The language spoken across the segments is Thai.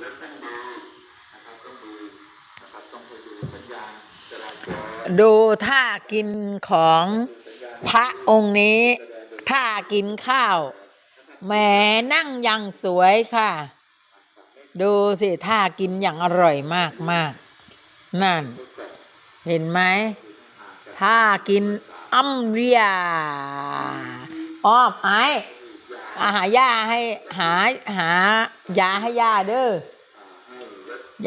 แล้วต้องดูนะครับต้องดูนะครับต้องไปดูสัญญาณจราจรดูท่ากินของพระองค์นี้ ท่ากินข้าวแหมนั่งอย่างสวยค่ะ ดูสิท่ากินอย่างอร่อยมากมากนั่น เห็นไหมท่ากินอ้ำเรียอ้อมไอ้ อาหายาให้หาหายาให้ยาเด้อ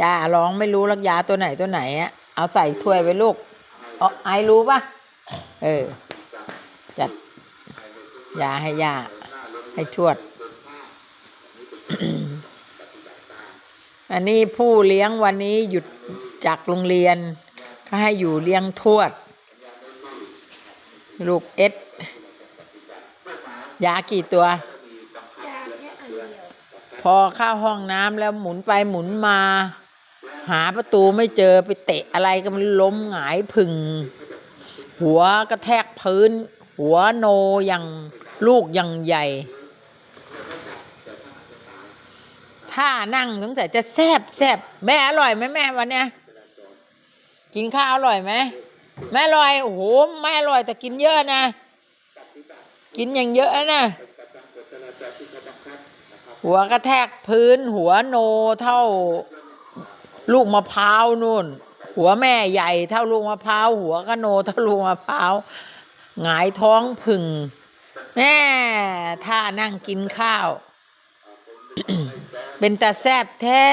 ยาร้องไม่รู้ลักยาตัวไหนตัวไหนอะเอาใส่ถ้วยไว้ลูกอ๋อไอรู้ปะเออ จัดยาให้ยาให้ทวด อันนี้ผู้เลี้ยงวันนี้หยุดจากโรงเรียนก็ให้อยู่เลี้ยงทวด ลูกเอ็ดยากี่ตัว พอเข้าห้องน้ำแล้วหมุนไปหมุนมา หาประตูไม่เจอไปเตะอะไรก็มันล้มหงายผึ่ง หัวกระแทกพื้น หัวโนอย่างลูกอย่างใหญ่ ถ้านั่งสงสัยจะแซบแซบแม่อร่อยไหมแม่วันเนี้ยกินข้าวอร่อยไหมแม่อร่อยโอ้โหแม่อร่อยแต่กินเยอะนะ กินอย่างเยอะนะ หัวกระแทกพื้น หัวโนเท่าลูกมะพร้าวนู่น หัวแม่ใหญ่เท่าลูกมะพร้าว หัวก็โนเท่าลูกมะพร้าวหงายท้องผึ่งแม่ถ้านั่งกินข้าว เป็นตาแซบแท้